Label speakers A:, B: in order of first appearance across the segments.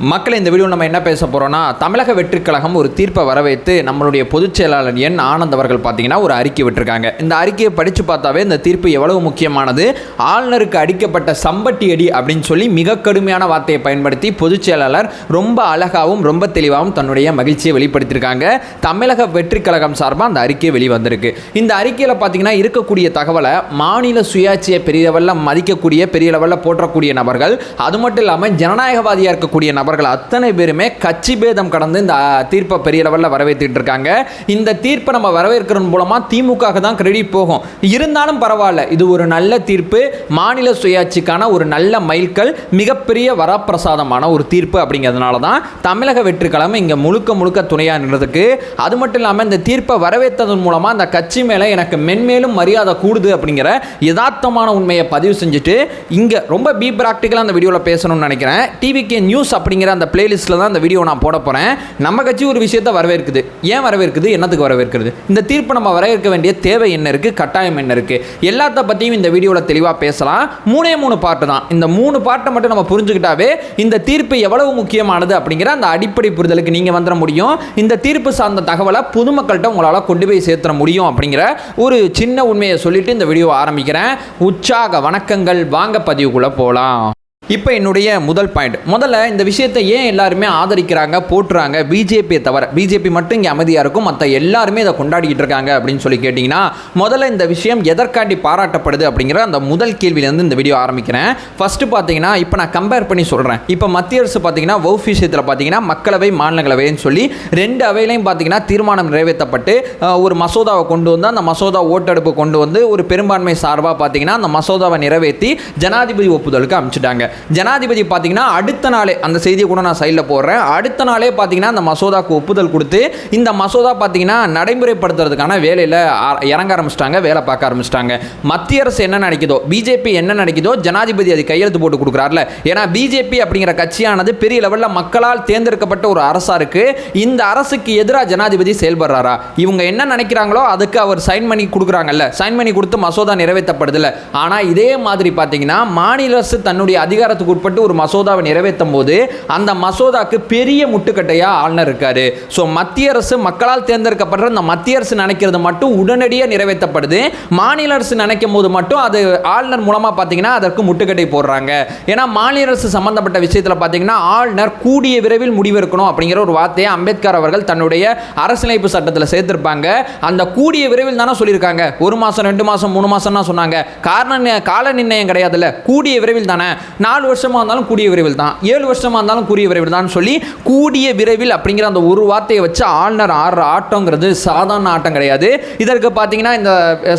A: மக்களை இந்த வீடியோ நம்ம என்ன பேச போகிறோம்னா தமிழக வெற்றிக்கழகம் ஒரு தீர்ப்பை வரவேற்று நம்மளுடைய பொதுச் செயலாளர் என் ஆனந்த் அவர்கள் பார்த்தீங்கன்னா ஒரு அறிக்கை விட்டிருக்காங்க. இந்த அறிக்கையை படித்து பார்த்தாவே இந்த தீர்ப்பு எவ்வளவு முக்கியமானது ஆளுநருக்கு அடிக்கப்பட்ட சம்பட்டி அடி அப்படின்னு சொல்லி மிக கடுமையான வார்த்தையை பயன்படுத்தி பொதுச் செயலாளர் ரொம்ப அழகாகவும் ரொம்ப தெளிவாகவும் தன்னுடைய மகிழ்ச்சியை வெளிப்படுத்தியிருக்காங்க. தமிழக வெற்றிக்கழகம் சார்பாக அந்த அறிக்கை வெளிவந்திருக்கு. இந்த அறிக்கையில் பார்த்தீங்கன்னா இருக்கக்கூடிய தகவலை மாநில சுயாட்சியை பெரிய லெவலில் மதிக்கக்கூடிய பெரிய லெவலில் போற்றக்கூடிய நபர்கள் அது மட்டும் இல்லாமல் ஜனநாயகவாதியாக இருக்கக்கூடிய நபர்கள் அத்தனை பேருமே கட்சி பேதம் கடந்து இந்த தீர்ப்பை பெரிய லெவலில் வரவேற்றுட்டு இருக்காங்க. இந்த தீர்ப்பை நம்ம வரவேற்கிறது மூலமாக திமுக தான் கிரெடிட் போகும். இருந்தாலும் பரவாயில்ல இது ஒரு நல்ல தீர்ப்பு. மாநில சுயாட்சிக்கான ஒரு நல்ல மைல்கல் மிகப்பெரிய வரப்பிரசாதமான ஒரு தீர்ப்பு அப்படிங்கிறதுனால தான் தமிழக வெற்றி இங்கே முழுக்க முழுக்க துணையாக நின்றதுக்கு. அது மட்டும் இல்லாமல் இந்த தீர்ப்பை வரவேற்றதன் மூலமாக அந்த கட்சி மேலே எனக்கு மென்மேலும் மரியாதை கூடுது அப்படிங்கிற யதார்த்தமான உண்மையை பதிவு செஞ்சுட்டு இங்கே ரொம்ப பி ப்ராக்டிக்கலாக அந்த வீடியோவில் பேசணும்னு நினைக்கிறேன். டிவிகே நியூஸ் அப்படிங்கிற அந்த பிளேலிஸ்ட்டில் தான் அந்த வீடியோ நான் போட போகிறேன் நம்ம கட்சி ஒரு விஷயத்தை வரவேற்குது. ஏன் வரவேற்குது? என்னத்துக்கு வரவேற்கிறது? இந்த தீர்ப்பை நம்ம வரவேற்க வேண்டிய தேவை என்ன இருக்குது கட்டாயம் என்ன இருக்குது எல்லாத்த பற்றியும் இந்த வீடியோவில் தெளிவாக பேசலாம். மூணே மூணு பாட்டு தான். இந்த மூணு பாட்டை மட்டும் நம்ம புரிஞ்சுக்கிட்டாவே இந்த தீர்ப்பு எவ்வளவு முக்கியமானது அப்படிங்கிற அந்த அடிப்படை புரிதலுக்கு நீங்கள் வந்துட முடியும். இந்த தீர்ப்பு சார்ந்த தகவலை பொதுமக்கள்கிட்ட உங்களால் கொண்டு போய் சேர்த்துட முடியும் அப்படிங்கிற ஒரு சின்ன உண்மையை சொல்லிட்டு இந்த வீடியோ ஆரம்பிக்கிறேன். உற்சாக வணக்கங்கள். வாங்க பதிவுக்குள்ளே போகலாம் இப்போ என்னுடைய முதல் பாயிண்ட் முதல்ல இந்த விஷயத்தை ஏன் எல்லாருமே ஆதரிக்கிறாங்க போட்டுறாங்க பிஜேபியை தவிர பிஜேபி மட்டும் இங்கே அமைதியாக இருக்கும். மற்ற எல்லாருமே இதை கொண்டாடிக்கிட்டு இருக்காங்க அப்படின்னு சொல்லி கேட்டிங்கன்னா முதல்ல இந்த விஷயம் எதற்காண்டி பாராட்டப்படுது அப்படிங்கிற அந்த முதல் கேள்வியிலேருந்து இந்த வீடியோ ஆரம்பிக்கிறேன். ஃபஸ்ட்டு பார்த்தீங்கன்னா இப்போ நான் கம்பேர் பண்ணி சொல்கிறேன் இப்போ மத்திய அரசு பார்த்தீங்கன்னா வவு விஷயத்தில் பார்த்தீங்கன்னா மக்களவை மாநிலங்களவைன்னு சொல்லி ரெண்டு அவையிலையும் பார்த்தீங்கன்னா தீர்மானம் நிறைவேற்றப்பட்டு ஒரு மசோதாவை கொண்டு வந்து அந்த மசோதா ஓட்டெடுப்பு கொண்டு வந்து ஒரு பெரும்பான்மை சார்பாக பார்த்தீங்கன்னா அந்த மசோதாவை நிறைவேற்றி ஜனாதிபதி ஒப்புதலுக்கு அமைச்சிட்டாங்க. ஜனாதிபதி பார்த்தீங்கன்னா அடுத்த நாளே அந்த செய்தியை கூட நான் சைடில் போடுறேன். அடுத்த நாளே பார்த்தீங்கன்னா அந்த மசோதாக்கு ஒப்புதல் கொடுத்து இந்த மசோதா பார்த்தீங்கன்னா நடைமுறைப்படுத்துறதுக்கான வேலையில் இறங்க ஆரம்பிச்சிட்டாங்க வேலை பார்க்க ஆரம்பிச்சிட்டாங்க. மத்திய அரசு என்ன நினைக்குதோ பிஜேபி என்ன நினைக்குதோ ஜனாதிபதி அது கையெழுத்து போட்டு கொடுக்குறாருல. ஏன்னா பிஜேபி அப்படிங்கிற கட்சியானது பெரிய லெவலில் மக்களால் தேர்ந்தெடுக்கப்பட்ட ஒரு அரசாக இருக்கு. இந்த அரசுக்கு எதிராக ஜனாதிபதி செயல்படுறாரா? இவங்க என்ன நினைக்கிறாங்களோ அதுக்கு அவர் சைன் பண்ணி கொடுக்குறாங்கல்ல. சைன் பண்ணி கொடுத்து மசோதா நிறைவேற்றப்படுதில்ல. ஆனால் இதே மாதிரி பார்த்தீங்கன்னா மாநில அரசு தன்னுடைய அதிகாரத்துக்கு உட்பட்டு ஒரு மசோதாவை நிறைவேற்றும் போது அந்த மசோதாக்கு பெரிய முட்டுக்கட்டையாக ஆளுநர் இருக்காரு. ஸோ மத்திய அரசு மக்களால் தேர்ந்தெடுக்கப்படுற அந்த மத்திய அரசு நினைக்கிறது மட்டும் உடனடியாக நிறைவேற்றப்படுது. மாநில அரசு நினைக்கும் போது மட்டும் அது ஆளுநர் மூலமாக பார்த்தீங்கன்னா அதற்கு முட்டுக்கட்டை போடுறாங்க. ஏன்னா மாநில அரசு சம்பந்தப்பட்ட விஷயத்தில் பார்த்தீங்கன்னா ஆளுநர் கூடிய விரைவில் முடிவெடுக்கணும் அப்படிங்கிற ஒரு வார்த்தையை அம்பேத்கர் அவர்கள் தன்னுடைய அரசியலமைப்பு சட்டத்தில் சேர்த்திருப்பாங்க. அந்த கூடிய விரைவில் தானே சொல்லியிருக்காங்க. ஒரு மாதம் ரெண்டு மாதம் மூணு மாதம்னா சொன்னாங்க. காரணம் கால நிர்ணயம் கிடையாதுல்ல. கூடிய விரைவில் தானே. நாலு வருஷமாக இருந்தாலும் கூடிய விரைவில் தான். ஏழு வருஷமாக இருந்தாலும் கூடிய விரைவில் தான் சொல்லி கூடிய விரைவில் அப்படிங்கிற அந்த ஒரு வார்த்தையை வச்சு ஆளுநர் ஆடுற ஆட்டங்கிறது சாதாரண ஆட்டம் கிடையாது. இதற்கு பார்த்தீங்கன்னா இந்த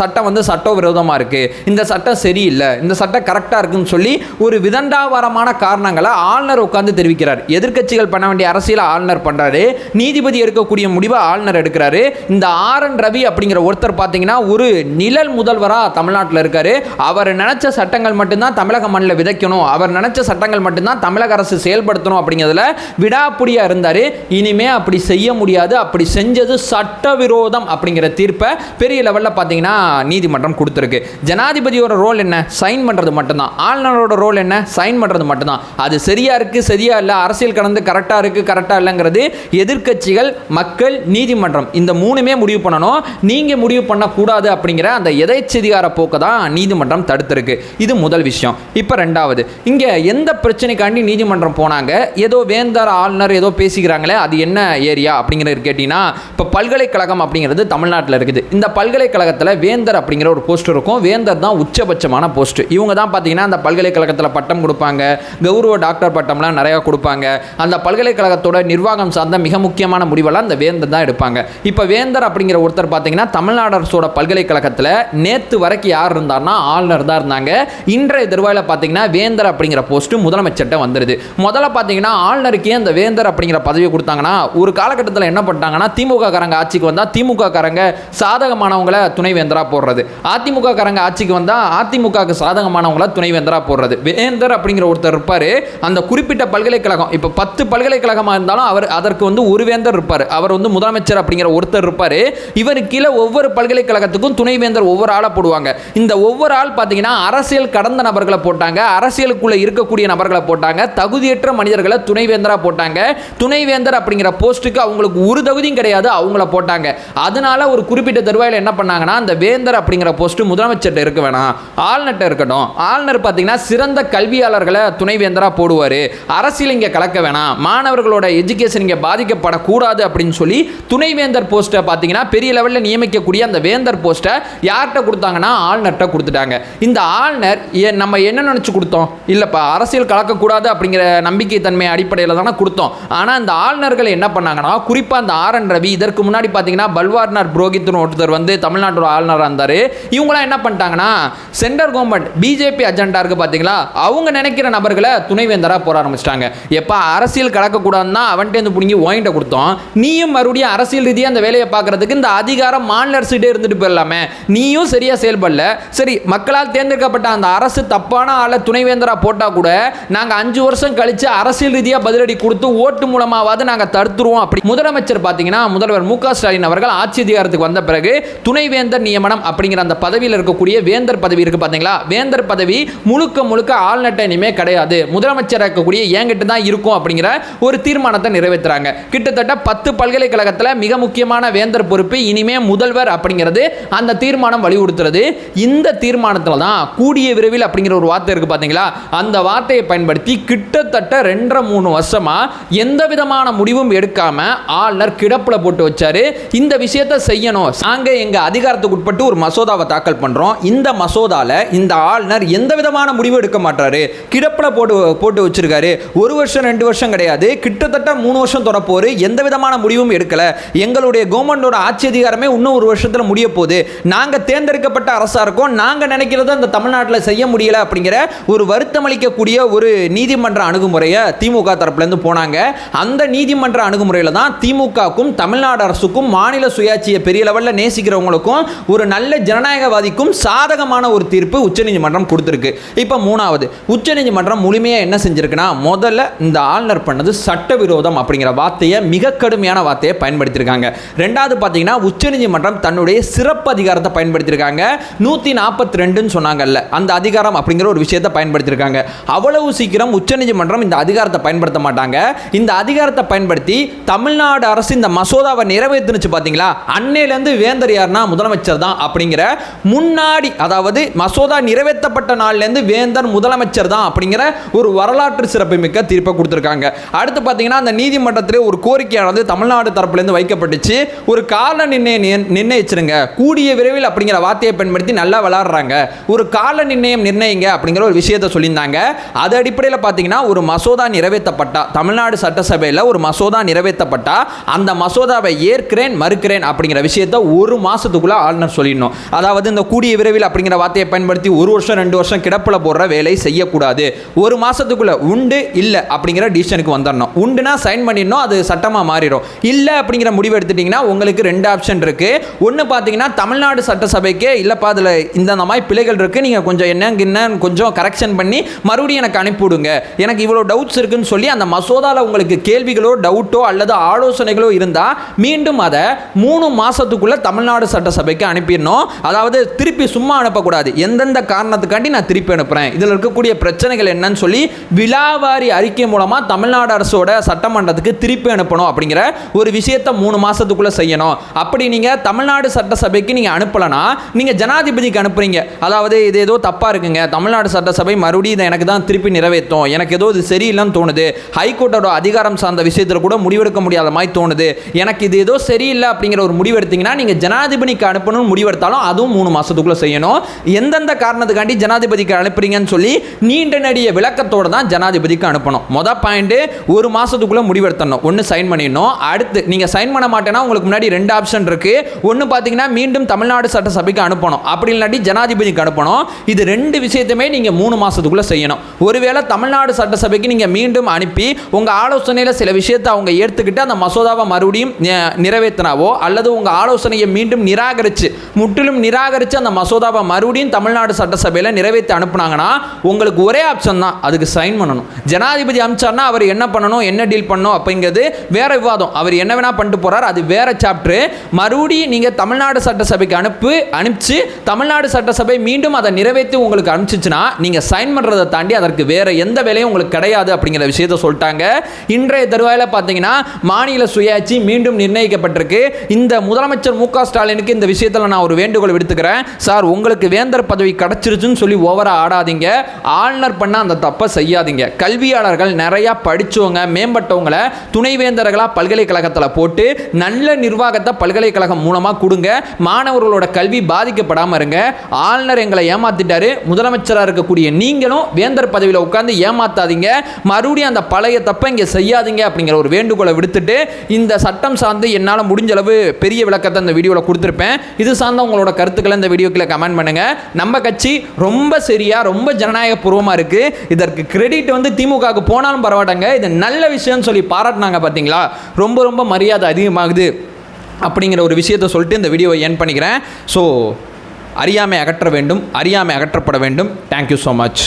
A: சட்டம் வந்து சட்டவிரோதமாக இருக்குது இந்த சட்டம் சரியில்லை. இந்த சட்டம் கரெக்டாக இருக்குன்னு சொல்லி ஒரு விதண்டாவாரமான காரணங்களை ஆளுநர் உட்கார்ந்து தெரிவிக்கிறார். எதிர்க்கட்சிகள் பண்ண வேண்டிய அரசியல் ஆளுநர் பண்ணுறாரு நீதிபதி எடுக்கக்கூடிய முடிவை ஆளுநர் எடுக்கிறாரு. இந்த ஆர் என் ரவி அப்படிங்கிற ஒருத்தர் பார்த்தீங்கன்னா ஒரு நிழல் முதல்வராக தமிழ்நாட்டில் இருக்காரு. அவர் நினைச்ச சட்டங்கள் மட்டும்தான் தமிழக மண்ணில் விதைக்கணும். அவர் நினைச்ச சட்டங்கள் மட்டும்தான் தமிழக அரசு செயல்படுத்தணும் அப்படிங்கிறதுல விடாப்புடியாக இருந்தார். இனிமே அப்படி செய்ய முடியாது. அப்படி செஞ்சது சட்டவிரோதம் அப்படிங்கிற தீர்ப்பை பெரிய லெவலில் பார்த்தீங்கன்னா நீதிமன்றம் கொடுத்துருக்கு. ஜனாதிபதியோட ரோல் என்ன? சைன் பண்ணுறது மட்டும்தான். ஆளுநரோட ரோல் என்ன? சைன் பண்ணுறது மட்டும்தான். அது சரியாக இருக்குது சரியாக இல்லை அரசியல் கடந்து கரெக்டாக இருக்கு கரெக்டாக இல்லைங்கிறது எதிர்க்கட்சிகள் மக்கள் நீதிமன்றம் இந்த மூணுமே முடிவு பண்ணணும். நீங்கள் முடிவு பண்ணக்கூடாது அப்படிங்கிற அந்த எதைச்சதிகார போக்கை தான் நீதிமன்றம் தடுத்திருக்கு. இது முதல் விஷயம். இப்போ ரெண்டாவது இங்கே எந்த பிரச்சனைக்காண்டி நீதிமன்றம் போனாங்க? ஏதோ வேந்தர் ஆளுநர் ஏதோ பேசிக்கிறாங்களே அது என்ன ஏரியா அப்படிங்கிறது கேட்டிங்கன்னா இப்போ பல்கலைக்கழகம் அப்படிங்கிறது தமிழ்நாட்டில் இருக்குது. இந்த பல்கலைக்கழகத்தில் வேந்தர் அப்படிங்கிற ஒரு போஸ்ட் இருக்கும். வேந்தர் தான் உச்சபட்சமான போஸ்ட் இவங்க தான் பார்த்தீங்கன்னா அந்த பல்கலைக்கழகத்தில் பட்டம் கொடுப்பாங்க. கௌரவ டாக்டர் பட்டம்லாம் நிறையா கொடுப்பாங்க. அந்த பல்கலைக்கழகத்தோட நிர்வாகம் சார்ந்த மிக முக்கியமான முடிவெல்லாம் அந்த வேந்தர் தான் எடுப்பாங்க. இப்போ வேந்தர் அப்படிங்கிற ஒருத்தர் பார்த்தீங்கன்னா தமிழ்நாடு அரசோட பல்கலைக்கழகத்தில் நேற்று வரைக்கும் யார் இருந்தார்னா ஆளுநர் தான் இருந்தாங்க. இன்றைய தருவாயில் பார்த்தீங்கன்னா வேந்தர் அப்படிங்கிற போஸ்ட்டு முதலமைச்சர்கிட்ட வந்துடுது முதல்ல பார்த்தீங்கன்னா ஆளுநருக்கே அந்த வேந்தர் அப்படிங்கிற பதவி கொடுத்தாங்கன்னா ஒரு காலகட்டத்தில் என்ன பண்ணிட்டாங்கன்னா திமுக காரங்க ஆட்சிக்கு வந்தால் திமுக காரங்க சாதகமானவங்களை துணைவேந்தராக போடுறது. அதிமுக காரங்க ஆட்சிக்கு வந்தால் அதிமுகவுக்கு சாதகமானவங்கள துணைவேந்தராக போடுறது. வேந்தர் அப்படிங்கிற ஒருத்தர் இருப்பார். அந்த குறிப்பிட்ட பல்கலைக்கழகம் இப்போ பத்து பல்கலைக்கழகமாக இருந்தாலும் அவர் அதற்கு வந்து ஒரு வேந்தர் இருப்பார். அவர் வந்து முதலமைச்சர் அப்படிங்கிற ஒருத்தர் இருப்பார். இவர் கீழே ஒவ்வொரு பல்கலைக்கழகத்துக்கும் துணைவேந்தர் ஒவ்வொரு ஆளாக போடுவாங்க. இந்த ஒவ்வொரு ஆள் பார்த்தீங்கன்னா அரசியல் கடந்த நபர்களை போட்டாங்க. அரசியலுக்கு கேபினெட்டுக்குள்ளே இருக்கக்கூடிய நபர்களை போட்டாங்க. தகுதியற்ற மனிதர்களை துணைவேந்தராக போட்டாங்க. துணைவேந்தர் அப்படிங்கிற போஸ்ட்டுக்கு அவங்களுக்கு ஒரு தகுதியும் கிடையாது அவங்கள போட்டாங்க. அதனால ஒரு குறிப்பிட்ட தருவாயில் என்ன பண்ணாங்கன்னா அந்த வேந்தர் அப்படிங்கிற போஸ்ட்டு முதலமைச்சர்கிட்ட இருக்க வேணாம். ஆளுநர்கிட்ட இருக்கட்டும். ஆளுநர் பார்த்தீங்கன்னா சிறந்த கல்வியாளர்களை துணைவேந்தராக போடுவார். அரசியல் இங்கே கலக்க வேணாம். மாணவர்களோட எஜுகேஷன் இங்கே பாதிக்கப்படக்கூடாது அப்படின்னு சொல்லி துணைவேந்தர் போஸ்ட்டை பார்த்தீங்கன்னா பெரிய லெவலில் நியமிக்கக்கூடிய அந்த வேந்தர் போஸ்ட்டை யார்கிட்ட கொடுத்தாங்கன்னா ஆளுநர்கிட்ட கொடுத்துட்டாங்க. இந்த ஆளுநர் நம்ம என்ன நினச்சி கொடுத்தோம்? இல்லைப்பா அரசியல் கலக்கக்கூடாது அப்படிங்கிற நம்பிக்கை தன்மை அடிப்படையில் தானே கொடுத்தோம். ஆனால் அந்த ஆளுநர்கள் என்ன பண்ணாங்கன்னா குறிப்பாக அந்த ஆர் என் ரவி இதற்கு முன்னாடி பார்த்தீங்கன்னா பல்வார்னார் புரோகித்னு ஒருத்தர் வந்து தமிழ்நாட்டோட ஆளுநராக இருந்தார். இவங்களாம் என்ன பண்ணிட்டாங்கன்னா சென்ட்ரல் கவர்மெண்ட் பிஜேபி அஜெண்டா இருக்கு பார்த்தீங்களா அவங்க நினைக்கிற நபர்களை துணைவேந்தராக போட ஆரம்பிச்சிட்டாங்க. எப்போ அரசியல் கலக்கக்கூடாதுன்னா அவன்கிட்டேருந்து பிடிங்கி ஓயிட்ட கொடுத்தோம். நீயும் மறுபடியும் அரசியல் ரீதியாக அந்த வேலையை பார்க்கறதுக்கு இந்த அதிகாரம் மாநில அரசுகிட்டே இருந்துட்டு போயிடலாமே. நீயும் சரியாக செயல்படல. சரி மக்களால் தேர்ந்தெடுக்கப்பட்ட அந்த அரசு தப்பான ஆளை துணைவேந்தராக போட்டால் கூட நாங்கள் அஞ்சு வருஷம் கழித்து அரசியல் ரீதியாக பதிலடி கொடுத்து ஓட்டு மூலமாவது நாங்கள் தடுத்துருவோம் அப்படி. முதலமைச்சர் பார்த்தீங்கன்னா முதல்வர் மு க ஸ்டாலின் அவர்கள் ஆட்சி அதிகாரத்துக்கு வந்த பிறகு துணைவேந்தர் நியமனம் அப்படிங்கிற அந்த பதவியில் இருக்கக்கூடிய வேந்தர் பதவி இருக்குது பார்த்தீங்களா வேந்தர் பதவி முழுக்க முழுக்க ஆள்நட்டை இனிமே கிடையாது. முதலமைச்சர் இருக்கக்கூடிய என்கிட்ட தான் இருக்கும் அப்படிங்கிற ஒரு தீர்மானத்தை நிறைவேற்றுறாங்க கிட்டத்தட்ட பத்து பல்கலைக்கழகத்தில் மிக முக்கியமான வேந்தர் பொறுப்பு இனிமே முதல்வர் அப்படிங்கிறது அந்த தீர்மானம் வலியுறுத்துறது. இந்த தீர்மானத்தில் தான் கூடிய விரைவில் அப்படிங்கிற ஒரு வார்த்தை இருக்கு பார்த்தீங்களா அந்த வார்த்தையை பயன்படுத்தி கிட்டத்தட்ட ரெண்டரை மூணு வருஷமாக எந்த விதமான முடிவும் எடுக்காம ஆளுநர் கிடப்பில் போட்டு வச்சாரு. இந்த விஷயத்தை செய்யணும். நாங்க எங்க அதிகாரத்துக்கு உட்பட்டு ஒரு மசோதாவை தாக்கல் பண்றோம். இந்த மசோதால இந்த ஆளுநர் எந்த விதமான முடிவும் எடுக்க மாட்டாரு. கிடப்பில் போட்டு போட்டு வச்சிருக்காரு. ஒரு வருஷம் ரெண்டு வருஷம் கிடையாது. கிட்டத்தட்ட மூணு வருஷம் தொடப்போரு. எந்த விதமான முடிவும் எடுக்கல. எங்களுடைய கவர்மெண்டோட ஆட்சி அதிகாரமே இன்னும் ஒரு வருஷத்தில் முடிய போகுது. நாங்கள் தேர்ந்தெடுக்கப்பட்ட அரசாக இருக்கோம். நாங்கள் நினைக்கிறத அந்த தமிழ்நாட்டில் செய்ய முடியல அப்படிங்கிற ஒரு வருத்தம் அளிக்கக்கூடிய ஒரு நீதிமன்ற அணுகுமுறையை திமுக தரப்புலேருந்து போனாங்க. அந்த நீதிமன்ற அணுகுமுறையில் தான் திமுகவுக்கும் தமிழ்நாடு அரசுக்கும் மாநில சுயாட்சியை பெரிய லெவலில் நேசிக்கிறவங்களுக்கும் ஒரு நல்ல ஜனநாயகவாதிக்கும் சாதகமான ஒரு தீர்ப்பு உச்சநீதிமன்றம் கொடுத்துருக்கு. இப்போ மூணாவது உச்சநீதிமன்றம் முழுமையாக என்ன செஞ்சிருக்குன்னா முதல்ல இந்த ஆளுநர் பண்ணது சட்டவிரோதம் அப்படிங்கிற வார்த்தையை மிக கடுமையான வார்த்தையை பயன்படுத்தியிருக்காங்க. ரெண்டாவது பார்த்தீங்கன்னா உச்சநீதிமன்றம் தன்னுடைய சிறப்பு அதிகாரத்தை பயன்படுத்தியிருக்காங்க. நூற்றி நாற்பத்தி ரெண்டுன்னு சொன்னாங்கல்ல அந்த அதிகாரம் அப்படிங்கிற ஒரு விஷயத்தை பயன்படுத்தியிருக்காங்க. அவ்வளவு சீக்கிரம் உச்சநீதிமன்றம் இந்த அதிகாரத்தை பயன்படுத்த மாட்டாங்க. இந்த அதிகாரத்தை பயன்படுத்தி தமிழ்நாடு அரசு இந்த மசோதாவை நிறைவேற்றினுச்சு பார்த்தீங்களா அன்னையிலேருந்து வேந்தர் யாருன்னா முதலமைச்சர் தான் அப்படிங்கிற முன்னாடி அதாவது மசோதா நிறைவேற்றப்பட்ட நாள்லேருந்து வேந்தர் முதலமைச்சர் தான் அப்படிங்கிற ஒரு வரலாற்று சிறப்புமிக்க தீர்ப்பை கொடுத்துருக்காங்க. அடுத்து பார்த்தீங்கன்னா அந்த நீதிமன்றத்தில் ஒரு கோரிக்கையானது தமிழ்நாடு தரப்புலேருந்து வைக்கப்பட்டுச்சு. ஒரு கால நிர்ணயம் நிர்ணயிச்சிருங்க. கூடிய விரைவில் அப்படிங்கிற வார்த்தையை பயன்படுத்தி நல்லா விளாடுறாங்க. ஒரு கால நிர்ணயம் நிர்ணயிங்க அப்படிங்கிற ஒரு விஷயத்தை சொல்லியிருந்தாங்க. அது அடிப்படையில் பார்த்தீங்கன்னா ஒரு மசோதா நிறைவேற்றப்பட்டா தமிழ்நாடு சட்டசபையில் ஒரு மசோதா நிறைவேற்றப்பட்டா அந்த மசோதாவை ஏற்கிறேன் மறுக்கிறேன் அப்படிங்கிற விஷயத்த ஒரு மாதத்துக்குள்ளே ஆளுநர் சொல்லிடணும். அதாவது இந்த கூடிய விரைவில் அப்படிங்கிற வார்த்தையை பயன்படுத்தி ஒரு வருஷம் ரெண்டு வருஷம் கிடப்பில் போடுற வேலை செய்யக்கூடாது. ஒரு மாதத்துக்குள்ளே உண்டு இல்லை அப்படிங்கிற டிசிஷனுக்கு வந்துடணும். உண்டுனா சைன் பண்ணிடணும் அது சட்டமாக மாறிடும். இல்லை அப்படிங்கிற முடிவு எடுத்துட்டிங்கன்னா உங்களுக்கு ரெண்டு ஆப்ஷன் இருக்கு. ஒன்று பார்த்தீங்கன்னா தமிழ்நாடு சட்டசபைக்கே இல்லைப்பா அதில் இந்த மாதிரி பிழைகள் இருக்கு. நீங்கள் கொஞ்சம் என்னங்க என்னன்னு கொஞ்சம் கரெக்ஷன் பண்ணி மறுபடியும் எனக்கு அனுப்பிவிடுங்க. எனக்கு இவ்வளோ டவுட்ஸ் இருக்குன்னு சொல்லி அந்த மசோதாவில் உங்களுக்கு கேள்விகளோ டவுட்டோ அல்லது ஆலோசனைகளோ இருந்தால் மீண்டும் அதை மூணு மாதத்துக்குள்ளே தமிழ்நாடு சட்டசபைக்கு அனுப்பிடணும். அதாவது திருப்பி சும்மா அனுப்பக்கூடாது. எந்தெந்த காரணத்துக்காண்டி நான் திருப்பி அனுப்புகிறேன் இதில் இருக்கக்கூடிய பிரச்சனைகள் என்னன்னு சொல்லி விலாவாரி அறிக்கை மூலமாக தமிழ்நாடு அரசோட சட்டமன்றத்துக்கு திருப்பி அனுப்பணும் அப்படிங்கிற ஒரு விஷயத்தை மூணு மாதத்துக்குள்ளே செய்யணும். அப்படி நீங்கள் தமிழ்நாடு சட்டசபைக்கு நீங்கள் அனுப்பலைன்னா நீங்கள் ஜனாதிபதிக்கு அனுப்புகிறீங்க அதாவது இது ஏதோ தப்பாக இருக்குங்க. தமிழ்நாடு சட்டசபை மறுபடியும் இதை எனக்கு தான் திருப்பி நிறைவேற்றும். எனக்கு ஏதோ இது சரியில்லைன்னு தோணுது. ஹைகோர்ட்டோட அதிகாரம் சார்ந்த விஷயத்தில் கூட முடிவெடுக்க முடியாத மாதிரி தோணுது. எனக்கு இது ஏதோ சரியில்லை அப்படிங்கிற ஒரு முடிவு எடுத்தீங்கன்னா நீங்கள் ஜனாதிபதிக்கு அனுப்பணும்னு முடிவெடுத்தாலும் அதுவும் மூணு மாதத்துக்குள்ளே செய்யணும். எந்தெந்த காரணத்துக்காண்டி ஜனாதிபதிக்கு அனுப்புறீங்கன்னு சொல்லி நீண்ட நடிய விளக்கத்தோடு தான் ஜனாதிபதிக்கு அனுப்பணும். மொதல் பாயிண்ட் ஒரு மாதத்துக்குள்ளே முடிவெடுத்தணும். ஒன்று சைன் பண்ணிடணும். அடுத்து நீங்கள் சைன் பண்ண மாட்டேன்னா உங்களுக்கு முன்னாடி ரெண்டு ஆப்ஷன் இருக்குது ஒன்று பார்த்தீங்கன்னா மீண்டும் தமிழ்நாடு சட்டசபைக்கு அனுப்பணும். அப்படி இல்லாட்டி ஜனாதிபதிக்கு அனுப்பணும். இது ரெண்டு விஷயத்தையுமே நீங்கள் மூணு மாதத்துக்குள்ளே செய்யணும். ஒருவேளை தமிழ்நாடு சட்டசபைக்கு நீங்கள் மீண்டும் அனுப்பி உங்கள் ஆலோசனையில் சில விஷயத்தை அவங்க ஏற்றுக்கிட்டு அந்த மசோதாவை மறுபடியும் நிறைவேற்றினாவோ அல்லது உங்கள் ஆலோசனையை மீண்டும் நிராகரித்து முற்றிலும் நிராகரித்து அந்த மசோதாவை மறுபடியும் தமிழ்நாடு சட்டசபையில் நிறைவேற்றி அனுப்புனாங்கன்னா உங்களுக்கு ஒரே ஆப்ஷன் தான் அதுக்கு சைன் பண்ணணும். ஜனாதிபதி அமிச்சார்னா அவர் என்ன பண்ணணும் என்ன டீல் பண்ணணும் அப்படிங்கிறது வேற விவாதம். அவர் என்ன வேணா பண்ணிட்டு போறார் அது வேற சாப்டர் மறுபடியும் நீங்கள் தமிழ்நாடு சட்டசபைக்கு அனுப்பு அனுப்பிச்சு தமிழ்நாடு சட்டசபை மீண்டும் அதை நிறைவேற்றி உங்களுக்கு அனுப்பிச்சிச்சுன்னா நீங்கள் சைன் பண்ணுறது அப்படின்றத தாண்டி அதற்கு வேற எந்த வேலையும் உங்களுக்கு கிடையாது அப்படிங்கிற விஷயத்த சொல்லிட்டாங்க. இன்றைய தருவாயில் பார்த்தீங்கன்னா மாநில சுயாட்சி மீண்டும் நிர்ணயிக்கப்பட்டிருக்கு. இந்த முதலமைச்சர் மு க ஸ்டாலினுக்கு இந்த விஷயத்தில் நான் ஒரு வேண்டுகோள் விடுத்துக்கிறேன். சார் உங்களுக்கு வேந்தர் பதவி கிடைச்சிருச்சுன்னு சொல்லி ஓவரா ஆடாதீங்க. ஆளுநர் பண்ண அந்த தப்பை செய்யாதீங்க. கல்வியாளர்கள் நிறையா படித்தவங்க மேம்பட்டவங்களை துணைவேந்தர்களாக பல்கலைக்கழகத்தில் போட்டு நல்ல நிர்வாகத்தை பல்கலைக்கழகம் மூலமாக கொடுங்க. மாணவர்களோட கல்வி பாதிக்கப்படாமல் இருங்க. ஆளுநர் எங்களை ஏமாத்திட்டாரு. முதலமைச்சராக இருக்கக்கூடிய நீங்களும் வேந்தர் பதவியில் உட்காந்து ஏமாத்தாதீங்க. மறுபடியும் அந்த பழைய தப்பை இங்கே செய்யாதீங்க அப்படிங்கிற ஒரு வேண்டுகோளை விடுத்துட்டு இந்த சட்டம் சார்ந்து என்னால் முடிஞ்ச அளவு பெரிய விளக்கத்தை இந்த வீடியோவில் கொடுத்துருப்பேன். இது சார்ந்த உங்களோட கருத்துக்களை இந்த வீடியோக்கில் கமெண்ட் பண்ணுங்கள் நம்ம கட்சி ரொம்ப சரியாக ரொம்ப ஜனநாயகபூர்வமாக இருக்குது இதற்கு கிரெடிட் வந்து திமுகவுக்கு போனாலும் பரவாயில்லைங்க. இது நல்ல விஷயம்னு சொல்லி பாராட்டினாங்க பார்த்தீங்களா ரொம்ப ரொம்ப மரியாதை அதிகமாகுது அப்படிங்கிற ஒரு விஷயத்தை சொல்லிட்டு இந்த வீடியோவை என் பண்ணிக்கிறேன். ஸோ அறியாமை அகற்ற வேண்டும் அறியாமை அகற்றப்பட வேண்டும். Thank you so much